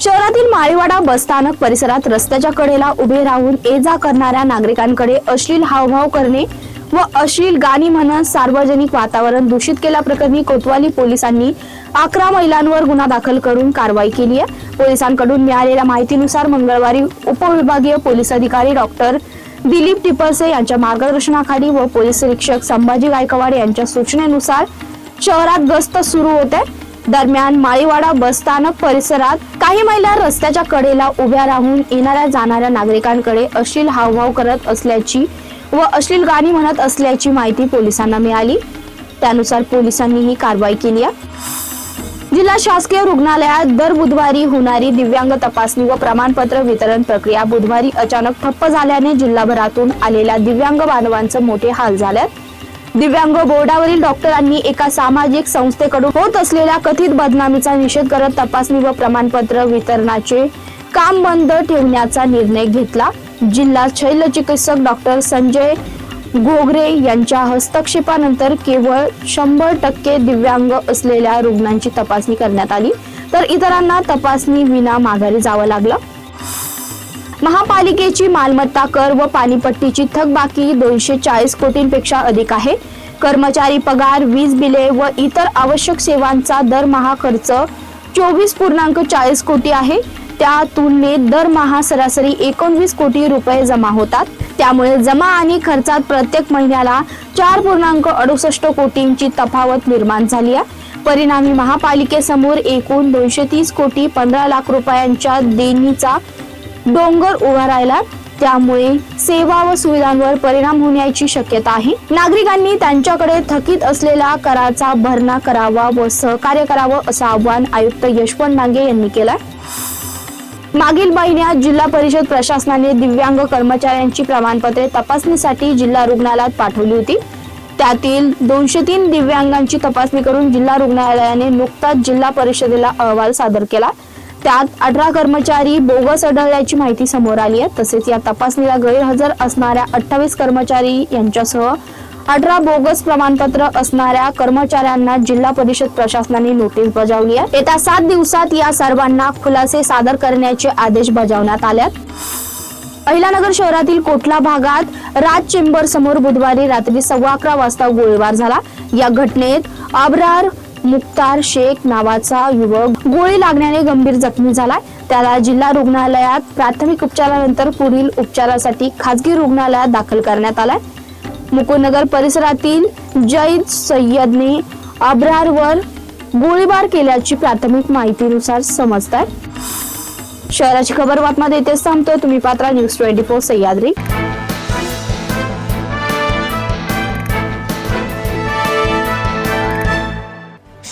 शहरातील माळीवाडा बसस्थानक परिसरात रस्त्याच्या कडेला उभे राहून ये जा करणाऱ्या नागरिकांकडे अश्लील हावभाव करणे व अश्लील गाणी म्हणत सार्वजनिक वातावरण दूषित केल्याप्रकरणी कोतवाली पोलिसांनी अकरा महिलांवर गुन्हा दाखल करून कारवाई केली आहे. पोलिसांकडून मिळालेल्या माहितीनुसार मंगळवारी उपविभागीय पोलीस अधिकारी डॉक्टर दिलीप टिपरसे यांच्या मार्गदर्शनाखाली व पोलीस निरीक्षक संभाजी गायकवाड यांच्या सूचनेनुसार शहरात गस्त सुरू होते दरम्यान माळीवाडा बसस्थानक परिसरात काही महिला रस्त्याच्या कडेला उभ्या राहून येणाऱ्या जाणाऱ्या नागरिकांकडे अश्लील हावभाव करत असल्याची व अश्लील गाणी म्हणत असल्याची माहिती पोलिसांना मिळाली. त्यानुसार पोलिसांनी ही कारवाई केली आहे. जिल्हा शासकीय रुग्णालयात दर बुधवारी होणारी दिव्यांग तपासणी व प्रमाणपत्र वितरण प्रक्रिया बुधवारी अचानक ठप्प झाल्याने जिल्हाभरातून आलेल्या दिव्यांग बांधवांचं मोठे हाल झाल्यात. दिव्यांग बोर्डावरील डॉक्टरांनी एका सामाजिक संस्थेकडून होत असलेल्या कथित बदनामीचा निषेध करत तपासणी व प्रमाणपत्र वितरणाचे काम बंद ठेवण्याचा निर्णय घेतला. जिल्हा शैल्य चिकित्सक डॉक्टर संजय घोगरे यांच्या हस्तक्षेपानंतर केवळ शंभर टक्के दिव्यांग असलेल्या रुग्णांची तपासणी करण्यात आली. तर इतरांना तपासणी विना माघारी जावं लागलं. महापालिकेची मालमत्ता कर व पाणीपट्टीची थकबाकी दोनशे चाळीस कोटींपेक्षा अधिक आहे. कर्मचारी पगार वीज बिले व इतर आवश्यक सेवांचा दरमहा खर्च चोवीस पूर्णांक चाळीस कोटी आहे. त्या तुलनेत दरमहा सरासरी एकोणवीस कोटी रुपये जमा होतात. त्यामुळे जमा आणि खर्चात प्रत्येक महिन्याला चार पूर्णांक अडुसष्ट कोटींची तफावत निर्माण झाली आहे. परिणामी महापालिकेसमोर एकूण दोनशे तीस कोटी पंधरा लाख रुपयांच्या देणीचा डोंगर उभा त्यामुळे सेवा व सुविधांवर परिणाम होण्याची शक्यता आहे. नागरिकांनी त्यांच्याकडे थकीत असलेला कराचा भरणा करावा व सहकार्य करावं असं आवाहन आयुक्त यशवंत डांगे यांनी केलं मागील महिन्यात जिल्हा परिषद प्रशासनाने दिव्यांग कर्मचाऱ्यांची प्रमाणपत्रे तपासणीसाठी जिल्हा रुग्णालयात पाठवली होती. त्यातील दोनशे तीन दिव्यांगांची तपासणी करून जिल्हा रुग्णालयाने नुकताच जिल्हा परिषदेला अहवाल सादर केला. त्यात अठरा कर्मचारी बोगस आढळल्याची माहिती समोर आली आहे. तसेच या तपासणीला गैरहजर असणाऱ्या अठ्ठावीस कर्मचारी यांच्यासह अठरा बोगस प्रमाणपत्र असणाऱ्या कर्मचाऱ्यांना जिल्हा परिषद प्रशासनाने नोटीस बजावली आहे. येत्या सात दिवसात या सर्वांना खुलासे सादर करण्याचे आदेश बजावण्यात आल्यात अहिलानगर शहरातील कोटला भागात राज चेंबर समोर बुधवारी रात्री सव्वा अकरा वाजता गोळीबार झाला. या घटनेत अब्रार मुक्तार शेख नावाचा युवक गोळी लागण्याने गंभीर जखमी झाला त्याला जिल्हा रुग्णालयात प्राथमिक उपचारानंतर पुढील उपचारासाठी खासगी रुग्णालयात दाखल करण्यात आलाय. मुकुंदनगर परिसरातील जैद सय्यदने अब्रारवर गोळीबार केल्याची प्राथमिक माहितीनुसार समजत आहे शहराची खबर बातम्या इथेच थांबतोय. तुम्ही पात्रा न्यूज ट्वेंटी फोर सह्याद्री.